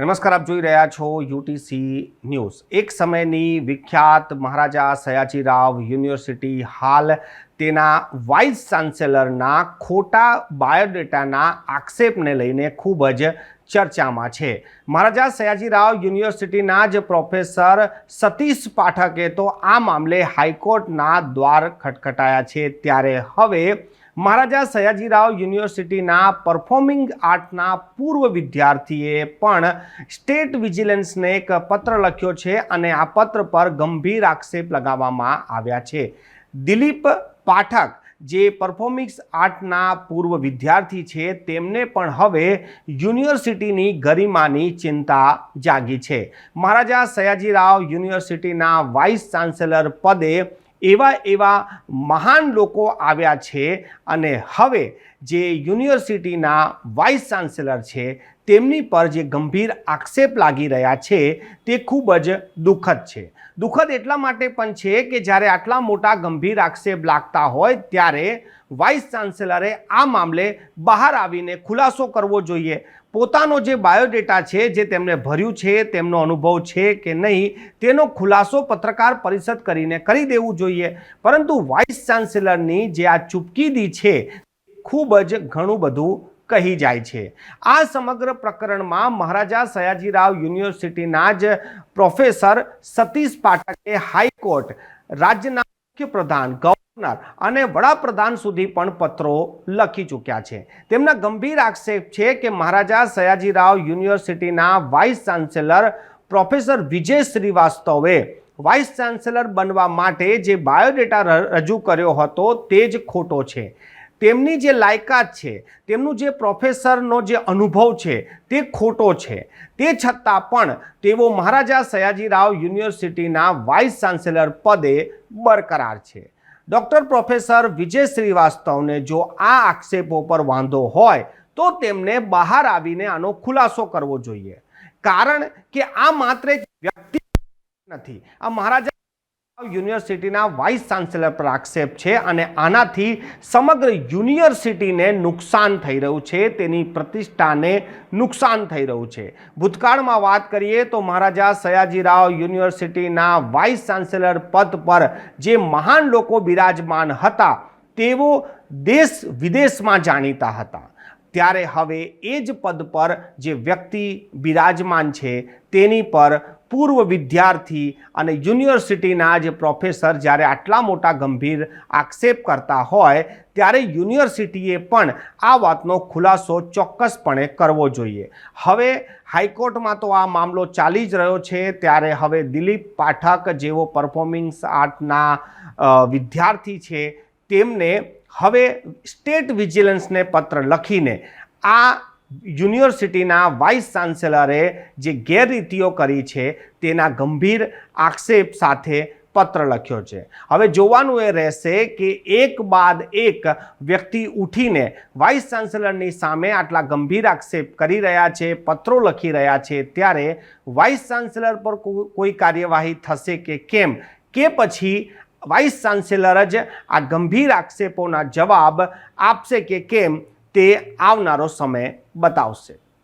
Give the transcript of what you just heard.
નમસ્કાર, આપ જોઈ રહ્યા છો યુટીસી ન્યૂઝ. એક સમયની વિખ્યાત મહારાજા સયાજીરાવ યુનિવર્સિટી હાલ તેના વાઇસ ચાન્સેલરના ખોટા બાયોડેટાના આક્ષેપને લઈને ખૂબ જ ચર્ચામાં છે. મહારાજા સયાજીરાવ યુનિવર્સિટીના જ પ્રોફેસર સતીશ પાઠકે તો આ મામલે હાઈકોર્ટના દ્વાર ખટખટાયા છે. ત્યારે હવે મહારાજા સયાજીરાવ યુનિવર્સિટીના પરફોર્મિંગ આર્ટના પૂર્વ વિદ્યાર્થીએ પણ સ્ટેટ વિજિલન્સને એક પત્ર લખ્યો છે અને આ પત્ર પર ગંભીર આક્ષેપ લગાવવામાં આવ્યા છે. દિલીપ પાઠક, જે પરફોર્મિંગ આર્ટના પૂર્વ વિદ્યાર્થી છે, તેમને પણ હવે યુનિવર્સિટીની ગરિમાની ચિંતા જાગી છે. મહારાજા સયાજીરાવ યુનિવર્સિટીના વાઇસ ચાન્સેલર પદે એવા એવા મહાન લોકો આવ્યા છે અને હવે જે યુનિવર્સિટીના વાઇસ ચાન્સેલર છે, તેમની પર જે ગંભીર આક્ષેપ લાગી રહ્યા છે, તે ખૂબ જ દુઃખદ છે. દુઃખદ એટલા માટે પણ છે કે જ્યારે આટલા મોટા ગંભીર આક્ષેપ લાગતા હોય ત્યારે વાઇસ ચાન્સેલરે આ મામલે બહાર આવીને ખુલાસો કરવો જોઈએ. પોતાનો જે બાયોડેટા છે, જે તેમણે ભર્યું છે, તેમનો અનુભવ છે કે નહીં, તેનો ખુલાસો પત્રકાર પરિષદ કરીને કરી દેવું જોઈએ. પરંતુ વાઇસ ચાન્સેલરની જે આ ચૂપકીદી છે, ખૂબ જ ઘણું બધું કહી જાય છે. આ સમગ્ર પ્રકરણમાં મહારાજા સયાજીરાવ યુનિવર્સિટીના જ પ્રોફેસર સતીશ પાઠકે હાઈકોર્ટ રાજ્યના મુખ્યપ્રધાન ગવર્નર અને વડાપ્રધાન સુધી પણ પત્રો લખી ચૂક્યા છે. તેમના ગંભીર આક્ષેપ છે કે મહારાજા સયાજીરાવ યુનિવર્સિટીના વાઇસ ચાન્સેલર પ્રોફેસર વિજય શ્રીવાસ્તવે વાઇસ ચાન્સેલર બનવા માટે જે બાયોડેટા રજૂ કર્યો હતો તે જ ખોટો છે. તેમની જે લાયકાત છે, તેમનું જે પ્રોફેસરનો જે અનુભવ છે તે ખોટો છે. તે છતાં પણ તેઓ મહારાજા સયાજીરાવ યુનિવર્સિટીના વાઇસ ચાન્સેલર પદે બરકરાર છે. ડૉક્ટર પ્રોફેસર વિજય શ્રીવાસ્તવને જો આ આક્ષેપો પર વાંધો હોય, તો તેમને બહાર આવીને આનો ખુલાસો કરવો જોઈએ. કારણ કે આ માત્ર વ્યક્તિ નથી. આ મહારાજા યુનિવર્સિટીના વાઇસ ચાન્સેલર પર આક્ષેપ છે અને આનાથી સમગ્ર યુનિવર્સિટીને નુકસાન થઈ રહ્યું છે, તેની પ્રતિષ્ઠાને નુકસાન થઈ રહ્યું છે. ભૂતકાળમાં વાત કરીએ તો મહારાજા સયાજીરાવ યુનિવર્સિટીના વાઇસ ચાન્સેલર પદ પર જે મહાન લોકો બિરાજમાન હતા, તેઓ દેશ વિદેશમાં જાણીતા હતા. ત્યારે હવે એ જ પદ પર જે વ્યક્તિ બિરાજમાન છે, તેની પર પૂર્વ વિદ્યાર્થી અને યુનિવર્સિટીના જે પ્રોફેસર જ્યારે આટલા મોટા ગંભીર આક્ષેપ કરતા હોય, ત્યારે યુનિવર્સિટીએ પણ આ વાતનો ખુલાસો ચોક્કસપણે કરવો જોઈએ. હવે હાઈકોર્ટમાં તો આ મામલો ચાલી જ રહ્યો છે, ત્યારે હવે દિલીપ પાઠક જેવો પરફોર્મિંગ આર્ટના વિદ્યાર્થી છે, તેમને હવે સ્ટેટ વિજિલન્સને પત્ર લખીને આ યુનિવર્સિટીના વાઇસ ચાન્સેલરે જે ગેરરીતિઓ કરી છે તેના ગંભીર આક્ષેપ સાથે પત્ર લખ્યો છે. હવે જોવાનું એ રહેશે કે એક બાદ એક વ્યક્તિ ઉઠીને વાઇસ ચાન્સેલરની સામે આટલા ગંભીર આક્ષેપ કરી રહ્યા છે, પત્રો લખી રહ્યા છે, ત્યારે વાઇસ ચાન્સેલર પર કોઈ કાર્યવાહી થશે કે કેમ? કે પછી વાઇસ ચાન્સેલર જ આ ગંભીર આક્ષેપોના જવાબ આપશે કે કેમ? તે આવનારો સમય બતાવશે.